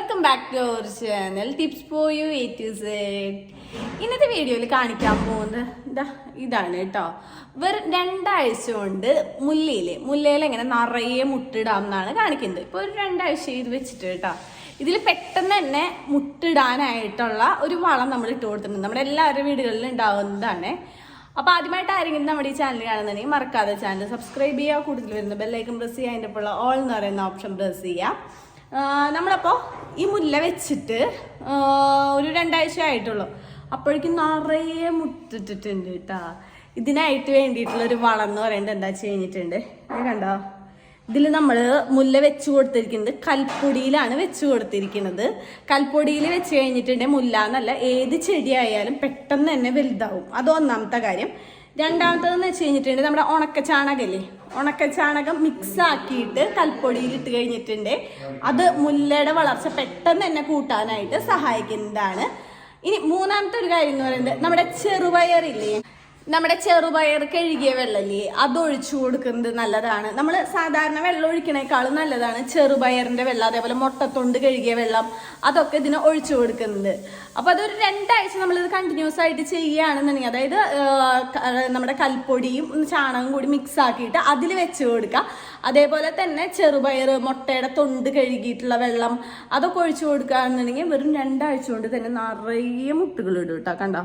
Welcome back to our channel tips for you A to Z ഇന്നത്തെ വീഡിയോയിൽ കാണിക്കാൻ പോകുന്നത് ഇതാ ഇതാണ് കേട്ടോ വെറും രണ്ടാഴ്ച കൊണ്ട് മുല്ലയിൽ മുല്ലയിൽ എങ്ങനെ നിറയെ മുട്ടിടാം എന്നാണ് കാണിക്കുന്നത്. ഇപ്പോൾ ഒരു രണ്ടാഴ്ച ഇത് വെച്ചിട്ട് കേട്ടോ ഇതിൽ പെട്ടെന്ന് തന്നെ മുട്ടിടാനായിട്ടുള്ള ഒരു വളം നമ്മൾ ഇട്ട് കൊടുത്തിട്ടുണ്ട്. നമ്മുടെ എല്ലാവരുടെ വീടുകളിലും ഉണ്ടാവുന്നതാണ്. അപ്പോൾ ആദ്യമായിട്ട് ആരെങ്കിലും നമ്മുടെ ഈ ചാനൽ കാണുന്നുണ്ടെങ്കിൽ മറക്കാതെ ചാനൽ സബ്സ്ക്രൈബ് ചെയ്യുക. കൂടുതൽ വരുന്ന ബെല്ലൈക്കൺ പ്രസ് ചെയ്യുക. അതിന്റെ ഉള്ള ഓൾ എന്ന് പറയുന്ന ഓപ്ഷൻ പ്രസ് ചെയ്യുക. നമ്മളപ്പോൾ ഈ മുല്ല വെച്ചിട്ട് ഒരു രണ്ടാഴ്ച ആയിട്ടുള്ളൂ. അപ്പോഴേക്കും നിറയെ മുട്ടിട്ടിട്ടുണ്ട് കേട്ടാ. ഇതിനായിട്ട് വേണ്ടിയിട്ടുള്ളൊരു വളം എന്ന് പറയുന്നത് എന്താ കഴിഞ്ഞിട്ടുണ്ട്? ഇത് കണ്ടോ? ഇതിൽ നമ്മൾ മുല്ല വെച്ച് കൊടുത്തിരിക്കുന്നത് കൽപ്പൊടിയിലാണ് വെച്ച് കൊടുത്തിരിക്കുന്നത്. കൽപ്പൊടിയിൽ വെച്ച് കഴിഞ്ഞിട്ടുണ്ടെങ്കിൽ മുല്ല എന്നല്ല ഏത് ചെടിയായാലും പെട്ടെന്ന് തന്നെ വലുതാവും. അത് ഒന്നാമത്തെ കാര്യം. രണ്ടാമത്തതെന്ന് വെച്ച് കഴിഞ്ഞിട്ടുണ്ടെങ്കിൽ നമ്മുടെ ഉണക്ക ചാണകല്ലേ ഉണക്ക ചാണകം മിക്സ് ആക്കിയിട്ട് കൽപ്പൊടിയിൽ ഇട്ട് കഴിഞ്ഞിട്ടുണ്ട്. അത് മുല്ലയുടെ വളർച്ച പെട്ടെന്ന് തന്നെ കൂട്ടാനായിട്ട് സഹായിക്കുന്നതാണ്. ഇനി മൂന്നാമത്തെ ഒരു കാര്യം എന്ന് പറയുന്നത് നമ്മുടെ ചെറുപയറില്ലേ? നമ്മുടെ ചെറുപയർ കഴുകിയ വെള്ളല്ലേ? അതൊഴിച്ചു കൊടുക്കുന്നത് നല്ലതാണ്. നമ്മൾ സാധാരണ വെള്ളം ഒഴിക്കണേക്കാളും നല്ലതാണ് ചെറുപയറിന്റെ വെള്ളം അതേപോലെ മുട്ടത്തൊണ്ട് കഴുകിയ വെള്ളം അതൊക്കെ ഇതിന് ഒഴിച്ചു കൊടുക്കുന്നത്. അപ്പോൾ അതൊരു രണ്ടാഴ്ച ഇത് കണ്ടിന്യൂസ് ആയിട്ട് ചെയ്യുകയാണെന്നുണ്ടെങ്കിൽ അതായത് നമ്മുടെ കൽപ്പൊടിയും ചാണകം കൂടി മിക്സ് ആക്കിയിട്ട് അതിൽ വെച്ച് കൊടുക്കുക. അതേപോലെ തന്നെ ചെറുപയർ മുട്ടയുടെ തൊണ്ട് കഴുകിയിട്ടുള്ള വെള്ളം അതൊക്കെ ഒഴിച്ചു കൊടുക്കുകയാണെന്നുണ്ടെങ്കിൽ വെറും രണ്ടാഴ്ച കൊണ്ട് തന്നെ നിറയെ മുട്ടുകൾ ഇടും കേട്ടോ കണ്ടോ?